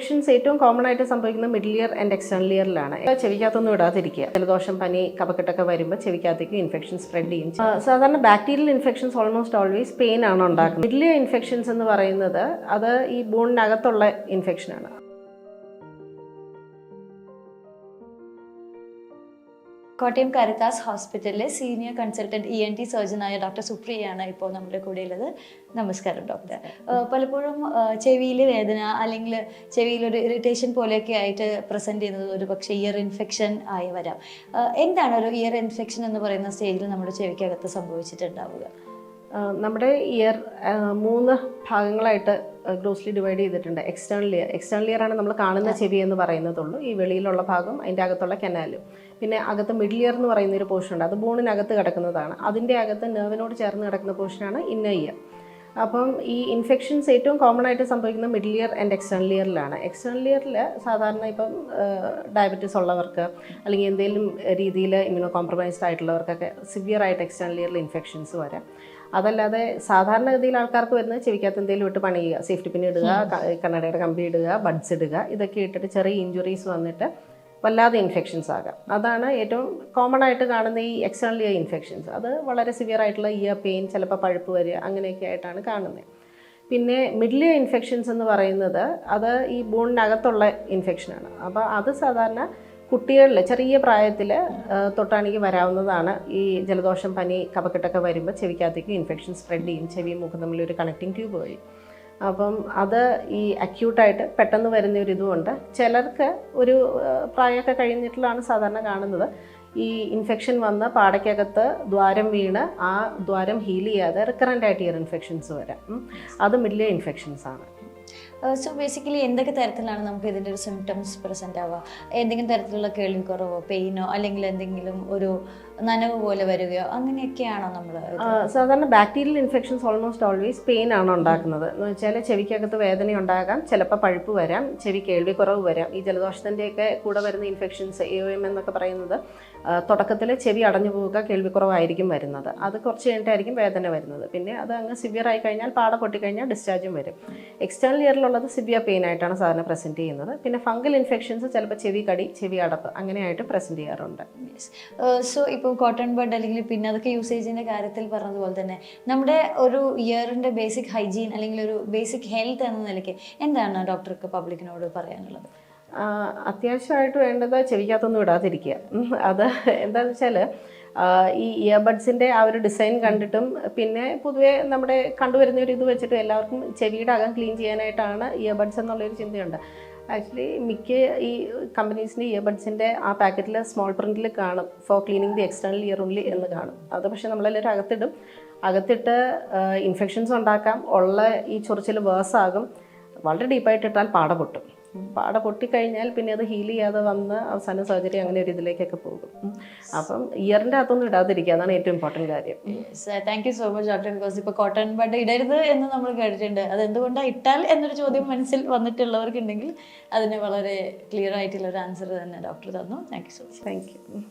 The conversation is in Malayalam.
ഇൻഫെക്ഷൻസ് ഏറ്റവും കോമൺ ആയിട്ട് സംഭവിക്കുന്നത് മിഡിൽ ഇയർ ആൻഡ് എക്സ്റ്റേണൽ ഇയറിലാണ് ചെവിക്കകത്തൊന്നും ഇടാതിരിക്കുക. ജലദോഷം പനി കഫക്കെട്ടൊക്കെ വരുമ്പോൾ ചെവിക്കകത്തേക്ക് ഇൻഫെക്ഷൻ സ്പ്രെഡ് ചെയ്യും സാധാരണ bacterial infections almost always pain ആണ് ഉണ്ടാക്കുന്നത്. മിഡിൽ ഇയർ ഇൻഫെക്ഷൻസ് എന്ന് പറയുന്നത് അത് ഈ ബോണിനകത്തുള്ള ഇൻഫെക്ഷനാണ് കോട്ടയം കരുത്താസ് ഹോസ്പിറ്റലിലെ senior consultant E N T സർജനായ doctor സുപ്രിയയാണ് ഇപ്പോൾ നമ്മുടെ കൂടെ ഉള്ളത് നമസ്കാരം. ഡോക്ടർ പലപ്പോഴും ചെവിയിൽ വേദന അല്ലെങ്കിൽ ചെവിയിലൊരു ഇറിറ്റേഷൻ പോലെയൊക്കെ ആയിട്ട് പ്രസന്റ് ചെയ്യുന്നത് ഒരു പക്ഷേ ഇയർ ഇൻഫെക്ഷൻ ആയി വരാം. എന്താണ് ഒരു ഇയർ ഇൻഫെക്ഷൻ എന്ന് പറയുന്ന സ്റ്റേജിൽ നമ്മുടെ ചെവിക്കകത്ത് സംഭവിച്ചിട്ടുണ്ടാവുക? നമ്മുടെ ഇയർ മൂന്ന് ഭാഗങ്ങളായിട്ട് ഗ്രോസ്ലി ഡിവൈഡ് ചെയ്തിട്ടുണ്ട്. എക്സ്റ്റേണൽ ഇയർ എക്സ്റ്റേണൽ ഇയർ ആണ് നമ്മൾ കാണുന്ന ചെവി എന്ന് പറയുന്നതുള്ളൂ. ഈ വെളിയിലുള്ള ഭാഗം അതിന്റെ അകത്തുള്ള കനാലും പിന്നെ അകത്ത് മിഡിൽ ഇയർ എന്ന് പറയുന്ന ഒരു പോർഷൻ ഉണ്ട്. അത് ബോണിനകത്ത് കിടക്കുന്നതാണ്. അതിന്റെ അകത്ത് നെർവിനോട് ചേർന്ന് കിടക്കുന്ന പോർഷനാണ് ഇന്നർ ഇയർ അപ്പം ഈ ഇൻഫെക്ഷൻസ് ഏറ്റവും കോമൺ ആയിട്ട് സംഭവിക്കുന്ന മിഡിൽ ഇയർ ആൻഡ് എക്സ്റ്റേണൽ ഇയറിലാണ് എക്സ്റ്റേണൽ ഇയറിൽ സാധാരണ ഇപ്പം ഡയബറ്റീസ് ഉള്ളവർക്ക് അല്ലെങ്കിൽ എന്തെങ്കിലും രീതിയിൽ ഇമ്മ്യൂണോ കോംപ്രമൈസ്ഡ് ആയിട്ടുള്ളവർക്കൊക്കെ സിവിയർ ആയിട്ട് എക്സ്റ്റേണൽ ഇയറിൽ ഇൻഫെക്ഷൻസ് വരാം. അതല്ലാതെ സാധാരണഗതിയിൽ ആൾക്കാർക്ക് വരുന്നത് ചെവിക്കകത്ത് എന്തെങ്കിലും ഇട്ട് പണി ചെയ്യുക സേഫ്റ്റി പിൻ ഇടുക കണ്ണടയുടെ കമ്പി ഇടുക ബഡ്സ് ഇടുക ഇതൊക്കെ ഇട്ടിട്ട് ചെറിയ ഇഞ്ചുറീസ് വന്നിട്ട് വല്ലാതെ ഇൻഫെക്ഷൻസ് ആകാം. അതാണ് ഏറ്റവും കോമൺ ആയിട്ട് കാണുന്ന ഈ എക്സ്റ്റേണൽ ഇയർ ഇൻഫെക്ഷൻസ് അത് വളരെ സിവിയർ ആയിട്ടുള്ള ഇയർ പെയിൻ ചിലപ്പോൾ പഴുപ്പ് വരിക അങ്ങനെയൊക്കെ ആയിട്ടാണ് കാണുന്നത്. പിന്നെ മിഡിൽ ഇയർ ഇൻഫെക്ഷൻസ് എന്ന് പറയുന്നത് അത് ഈ ബോണിനകത്തുള്ള ഇൻഫെക്ഷനാണ് അപ്പോൾ അത് സാധാരണ കുട്ടികളിൽ ചെറിയ പ്രായത്തിൽ തൊട്ടാണെങ്കിൽ വരാവുന്നതാണ് ഈ ജലദോഷം പനി കഫക്കെട്ടൊക്കെ വരുമ്പോൾ ചെവിക്കകത്തേക്ക് ഇൻഫെക്ഷൻ സ്പ്രെഡ് ചെയ്യും. ചെവിയും മുഖം തമ്മിൽ ഒരു കണക്റ്റിംഗ് ട്യൂബ് വഴി അപ്പം അത് ഈ അക്യൂട്ടായിട്ട് പെട്ടെന്ന് വരുന്ന ഒരു ഇതുമുണ്ട്. ചിലർക്ക് ഒരു പ്രായമൊക്കെ കഴിഞ്ഞിട്ടുള്ളതാണ് സാധാരണ കാണുന്നത്. ഈ ഇൻഫെക്ഷൻ വന്ന് പാടയ്ക്കകത്ത് ദ്വാരം വീണ് ആ ദ്വാരം ഹീൽ ചെയ്യാതെ റിക്കറന്റ് ആയിട്ട് ഇയർ ഇൻഫെക്ഷൻസ് വരാം. അത് മിഡിൽ ഇൻഫെക്ഷൻസ് ആണ്. സോ ബേസിക്കലി എന്തൊക്കെ തരത്തിലാണ് നമുക്ക് ഇതിന്റെ ഒരു സിംറ്റംസ് പ്രസന്റ് ആവുക? എന്തെങ്കിലും തരത്തിലുള്ള കേൾവിക്കുറവോ പെയിനോ അല്ലെങ്കിൽ എന്തെങ്കിലും ഒരു നനവ് പോലെ വരികയോ അങ്ങനെയൊക്കെയാണോ നമ്മൾ സാധാരണ bacterial infections almost always pain ആണ് ഉണ്ടാക്കുന്നത്. എന്ന് വെച്ചാൽ ചെവിക്കകത്ത് വേദന ഉണ്ടാകാം ചിലപ്പോൾ പഴുപ്പ് വരാം ചെവി കേൾവി കേൾവിക്കുറവ് വരാം. ഈ ജലദോഷത്തിന്റെയൊക്കെ കൂടെ വരുന്ന ഇൻഫെക്ഷൻസ് എ ഒ എം എന്നൊക്കെ പറയുന്നത് തുടക്കത്തിൽ ചെവി അടഞ്ഞു പോവുക കേൾവിക്കുറവായിരിക്കും വരുന്നത്. അത് കുറച്ച് കഴിഞ്ഞിട്ടായിരിക്കും വേദന വരുന്നത്. പിന്നെ അത് അങ്ങ് സിവിയർ ആയി കഴിഞ്ഞാൽ പാട പൊട്ടിക്കഴിഞ്ഞാൽ ഡിസ്ചാർജും വരും. എക്സ്റ്റേണൽ ഇയറിലുള്ളത് സിവിയർ പെയിൻ ആയിട്ടാണ് സാധാരണ പ്രസന്റ് ചെയ്യുന്നത്. പിന്നെ ഫംഗൽ ഇൻഫെക്ഷൻസ് ചിലപ്പോൾ ചെവി കടി ചെവി അടപ്പ് അങ്ങനെയായിട്ട് പ്രസന്റ് ചെയ്യാറുണ്ട് സോ ഇപ്പോൾ കോട്ടൺ ബഡ് അല്ലെങ്കിൽ പിന്നെ അതൊക്കെ യൂസേജിന്റെ കാര്യത്തിൽ പറഞ്ഞതുപോലെ തന്നെ നമ്മുടെ ഒരു ഇയറിന്റെ ബേസിക് ഹൈജീൻ അല്ലെങ്കിൽ ഒരു ബേസിക് ഹെൽത്ത് എന്ന നിലയ്ക്ക് എന്താണ് ഡോക്ടർക്ക് പബ്ലിക്കിനോട് പറയാനുള്ളത്? അത്യാവശ്യമായിട്ട് വേണ്ടത് ചെവിക്കകത്തൊന്നും ഇടാതിരിക്കുക. അത് എന്താണെന്ന് വെച്ചാൽ ഈ ഇയർബഡ്സിന്റെ ആ ഒരു ഡിസൈൻ കണ്ടിട്ടും പിന്നെ പൊതുവേ നമ്മുടെ കണ്ടുവരുന്ന ഒരു ഇത് വെച്ചിട്ട് എല്ലാവർക്കും ചെവിയുടെ അകം ക്ലീൻ ചെയ്യാനായിട്ടാണ് ഇയർബഡ്സ് എന്നുള്ളൊരു ചിന്തയുണ്ട്. ആക്ച്വലി മിക്ക ഈ കമ്പനീസിന്റെ ഇയർബഡ്സിന്റെ ആ പാക്കറ്റിൽ സ്മോൾ പ്രിന്റിൽ കാണും. For cleaning the external ear ഉള്ളി എന്ന് കാണും. അത് പക്ഷേ നമ്മളെല്ലാവരും അകത്തിടും. അകത്തിട്ട് ഇൻഫെക്ഷൻസ് ഉണ്ടാക്കാം. ഉള്ള ഈ ചൊറിച്ചിൽ വേഴ്സാകും വളരെ ഡീപ്പായിട്ട് ഇട്ടാൽ പാട പൊട്ടും പാട പൊട്ടിക്കഴിഞ്ഞാൽ പിന്നെ അത് ഹീൽ ചെയ്യാതെ വന്ന് അവസാന സർജറി അങ്ങനെ ഒരു ഇതിലേക്കൊക്കെ പോകും. അപ്പം ഇയറിന്റെ അകത്തൊന്നും ഇടാതിരിക്കുക. അതാണ് ഏറ്റവും ഇമ്പോർട്ടന്റ് കാര്യം. Thank you so much doctor because ഇപ്പോൾ കോട്ടൺ ബഡ് ഇടരുത് എന്ന് നമ്മൾ കേട്ടിട്ടുണ്ട്. അത് എന്തുകൊണ്ടാണ് ഇട്ടാൽ എന്നൊരു ചോദ്യം മനസ്സിൽ വന്നിട്ടുള്ളവർക്കുണ്ടെങ്കിൽ അതിന് വളരെ ക്ലിയർ ആയിട്ടുള്ള ഒരു ആൻസർ തന്നെ ഡോക്ടർ തന്നു. Thank you so much thank you